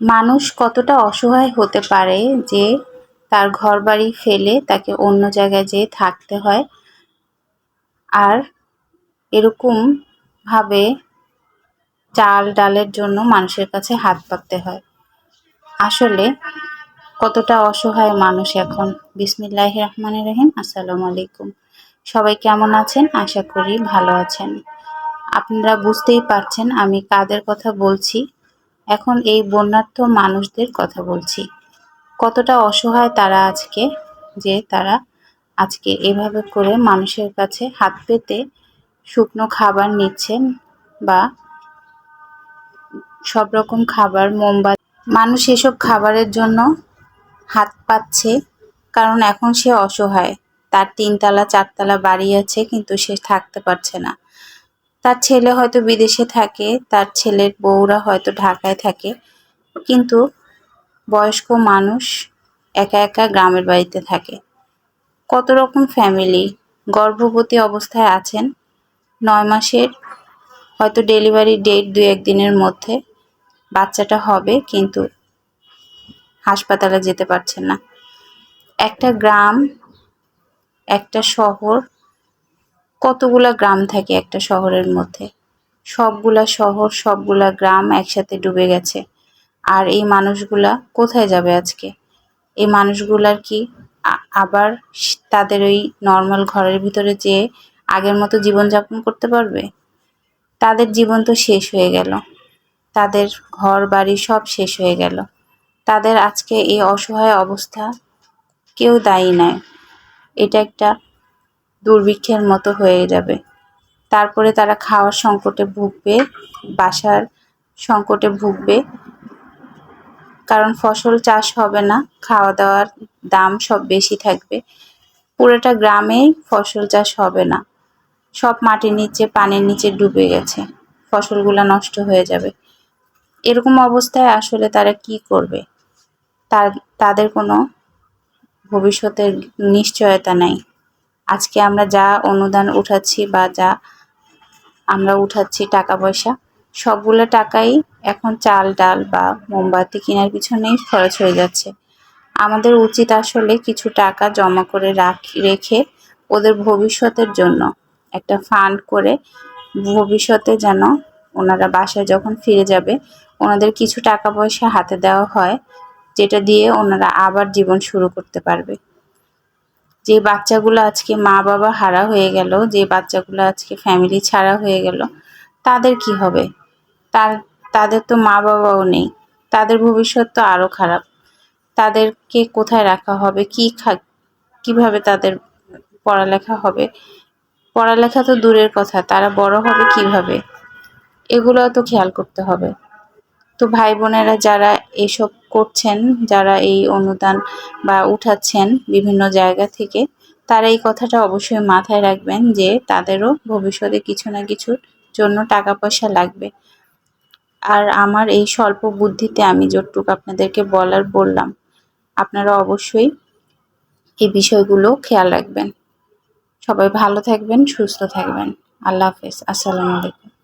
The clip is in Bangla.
মানুষ কতটা অসহায় হতে পারে যে তার ঘরবাড়ি ফেলে তাকে অন্য জায়গায় যেয়ে থাকতে হয়? আর এরকম ভাবে চাল ডালের জন্য মানুষের কাছে হাত পাততে হয়। আসলে কতটা অসহায় মানুষ এখন? বিসমিল্লাহ রহমান রহিম। আসসালামু আলাইকুম। সবাই কেমন আছেন? আশা করি ভালো আছেন। আপনারা বুঝতেই পারছেন আমি কাদের কথা বলছি। এখন এই বন্যার্থ মানুষদের কথা বলছি। কতটা অসহায় তারা আজকে, যে তারা আজকে এভাবে করে মানুষের কাছে হাত পেতে শুকনো খাবার নিচ্ছেন বা সব রকম খাবার, মোমবাতি, মানুষ এসব খাবারের জন্য হাত পাচ্ছে কারণ এখন সে অসহায়। তার তিনতলা, চারতলা বাড়ি আছে কিন্তু সে থাকতে পারছে না। তার ছেলে হয়তো বিদেশে থাকে, তার ছেলের বউরা হয়তো ঢাকায় থাকে। কিন্তু বয়স্ক মানুষ একা একা গ্রামের বাড়িতে থাকে। কত রকম ফ্যামিলি গর্ভবতী অবস্থায় আছেন। নয় মাসের হয়তো ডেলিভারি ডেট দু একদিনের মধ্যে বাচ্চাটা হবে, কিন্তু হাসপাতালে যেতে পারছেন না। একটা গ্রাম, একটা শহর কতগুলা গ্রাম থাকে একটা শহরের মধ্যে? সবগুলা শহর, সবগুলা গ্রাম একসাথে ডুবে গেছে। আর এই মানুষগুলা কোথায় যাবে আজকে? এই মানুষগুলার কি আবার তাদের ওই নর্মাল ঘরের ভিতরে যেয়ে আগের মতো জীবনযাপন করতে পারবে? তাদের জীবন তো শেষ হয়ে গেল। তাদের ঘর বাড়ি সব শেষ হয়ে গেল। তাদের আজকে এই অসহায় অবস্থা কেউ দায়ী নয় এটা একটা দুর্ভিক্ষের মতো হয়ে যাবে। তারপরে তারা খাওয়ার সংকটে ভুগবে, বাসার সংকটে ভুগবে। কারণ ফসল চাষ হবে না খাওয়া দাওয়ার দাম সব বেশি থাকবে। পুরোটা গ্রামেই ফসল চাষ হবে না। সব মাটির নিচে, পানির নিচে ডুবে গেছে। ফসলগুলো নষ্ট হয়ে যাবে। এরকম অবস্থায় আসলে তারা কি করবে? তার, তাদের কোনো ভবিষ্যতের নিশ্চয়তা নাই। আজকে আমরা যা অনুদান উঠাচ্ছি বা যা আমরা উঠাচ্ছি টাকা পয়সা, সবগুলো টাকাই এখন চাল, ডাল বা মোমবাতি কেনার পিছনেই খরচ হয়ে যাচ্ছে। আমাদের উচিত আসলে কিছু টাকা জমা করে রাখি, রেখে ওদের ভবিষ্যতের জন্য একটা ফান্ড করে ভবিষ্যতে যেন ওনারা বাসায় যখন ফিরে যাবে, ওনাদের কিছু টাকা পয়সা হাতে দেওয়া হয়, যেটা দিয়ে ওনারা আবার জীবন শুরু করতে পারবে। যে বাচ্চাগুলো আজকে মা বাবা হারা হয়ে গেল, যে বাচ্চাগুলো আজকে ফ্যামিলি ছাড়া হয়ে গেল, তাদের কি হবে? তার, তাদের তো মা বাবাও নেই, তাদের ভবিষ্যৎ তো আরও খারাপ। তাদেরকে কোথায় রাখা হবে? কি খা, কীভাবে তাদের পড়ালেখা হবে? পড়ালেখা তো দূরের কথা, তারা বড় হবে কীভাবে? এগুলো তো খেয়াল করতে হবে। তো ভাই বোনেরা যারা এসব করছেন, যারা এই অনুদান বা উঠাচ্ছেন বিভিন্ন জায়গা থেকে, তারা এই কথাটা অবশ্যই মাথায় রাখবেন যে তাদেরও ভবিষ্যতে কিছু না কিছুর জন্য টাকা পয়সা লাগবে। আর আমার এই স্বল্প বুদ্ধিতে আমি যতটুকু আপনাদেরকে বলার বললাম, আপনারা অবশ্যই এই বিষয়গুলো খেয়াল রাখবেন। সবাই ভালো থাকবেন, সুস্থ থাকবেন। আল্লাহ হাফেজ। আসসালামু আলাইকুম।